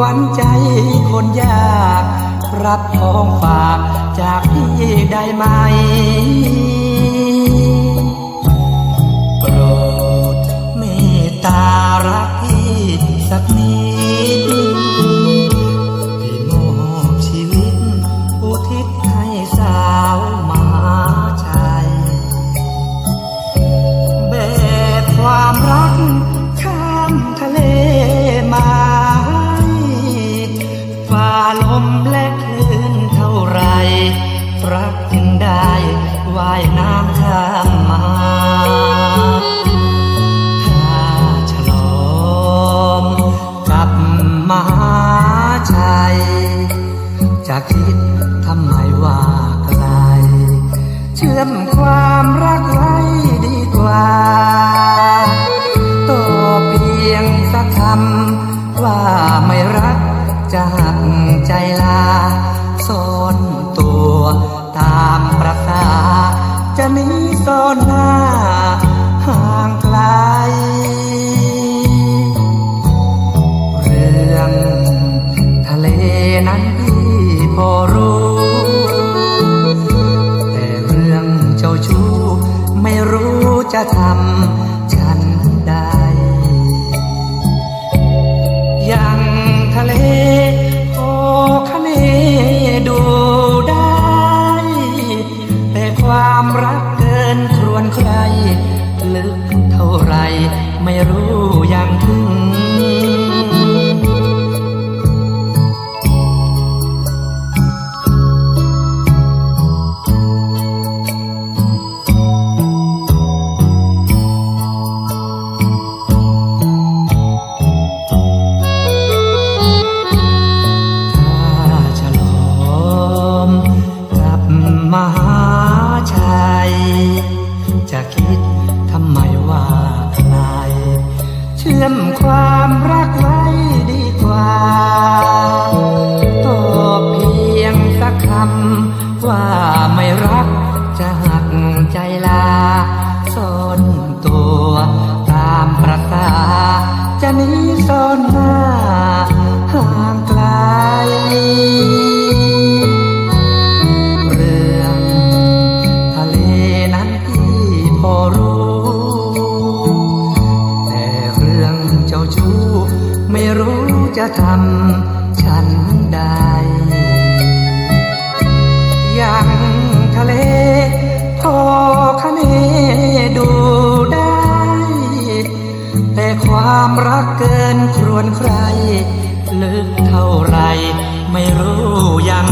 ขวัญใจคนยาก รับของฝากจากพี่ได้ไหมายน้ำข้ามมาถ้าฉลองกับมหาชัยจะคิดทำไมว่าไกล เชื่อมความรักไว้ดีกว่าต่อเพียงสักคำว่าไม่รักจะหักใจลาซ่อ นีซ่อนหน้าห่างไกล เรื่องทะเลนั้นพี่พอรู้ แต่เรื่องเจ้าชู้ไม่รู้จะทำ ลึกเท่าไรไม่รู้ย่างถึงถ้าฉลองกับมหาชัยจะคิดำไมว่าใครเชื่อมความรักไว้ดีกว่าตอบเพียงสักคำว่าไม่รักจะหักใจลาซ่อนตัวตามประสาจะนีซ่ ทำฉันได้อย่างทะเลพอคะเนดูได้ แต่ความรักเกินครวนใคร ลึกเท่าไรไม่รู้ยัง